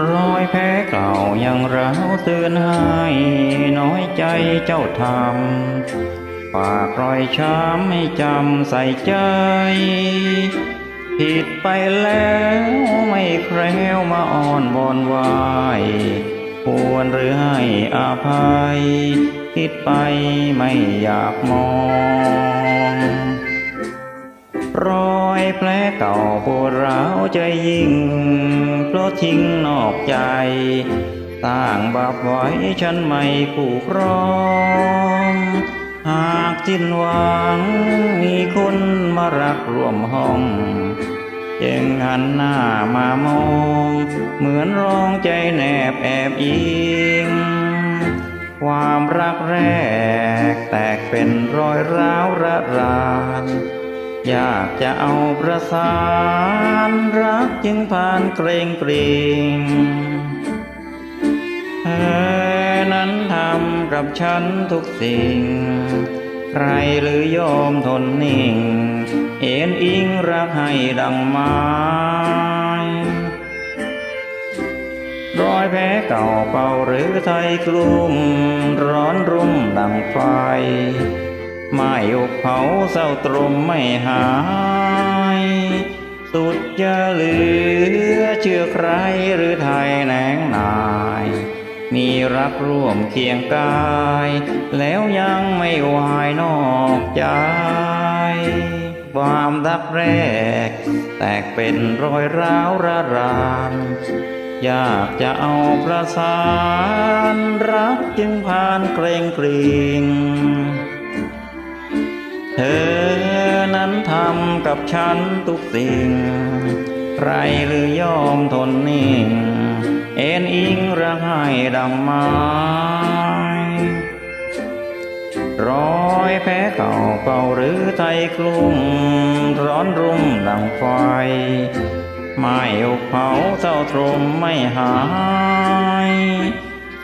รอยแพ้เก่ายังร้าวเตือนให้น้อยใจเจ้าทำฝากรอยช้ำให้จำใส่ใจ ผิดไปแล้วไม่แคล้วมาอ่อนบอนไหวควรหรือให้อภัย คิดไปไม่อยากมอง รอยแผลเก่าปวดร้าวใจยิ่ง เพราะทิ้งนอกใจสร้างบาปไว้ฉันไม่คู่ครองหากสิ้นหวังมีคนมารักร่วมห้องจึงหันหน้ามามอง เหมือนร้องใจแนบแอบอิง ความรักแรกแตกเป็นรอยร้าวระราน อยากจะเอาประสานรักจึงผ่านเกรงเกรงเธอนั้นทำกับฉันทุกสิ่ง ใครหรือยอมทนนิ่ง เอ็นอิงรักให้ดังไม้รอยแผลเก่าเป่าหรือไทยกลุ่มร้อนรุ่มดังไฟ ไม่อกเผาเศร้าตรมไม่หาย สุดจะเหลือเชื่อใครหรือไทยแหนงนายมีรักร่วมเคียงกาย แล้วยังไม่วายนอกใจความรักแรก แตกเป็นรอยร้าวระรานอยากจะเอาประสาน รักจึงผ่านเกรงเกรง ธอนั้นทำกับฉันทุกสิ่ง ใครหรือยอมทนนิ่ง เอ็นอิงรักให้ดังไม้รอยแผลเก่าเป่าหรือไทยกลุ่ม ร้อนรุ่มดังไฟไม่อกเผาเศร้าตรมไม่หาย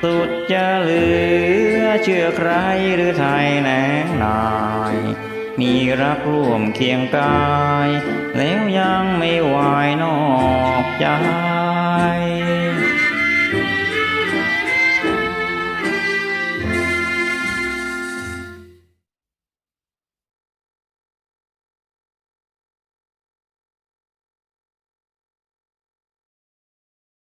สุดจะเหลือเชื่อใครหรือไทยแหนงนา มีรักร่วมเคียงกาย แล้วยังไม่ไหวนอกใจ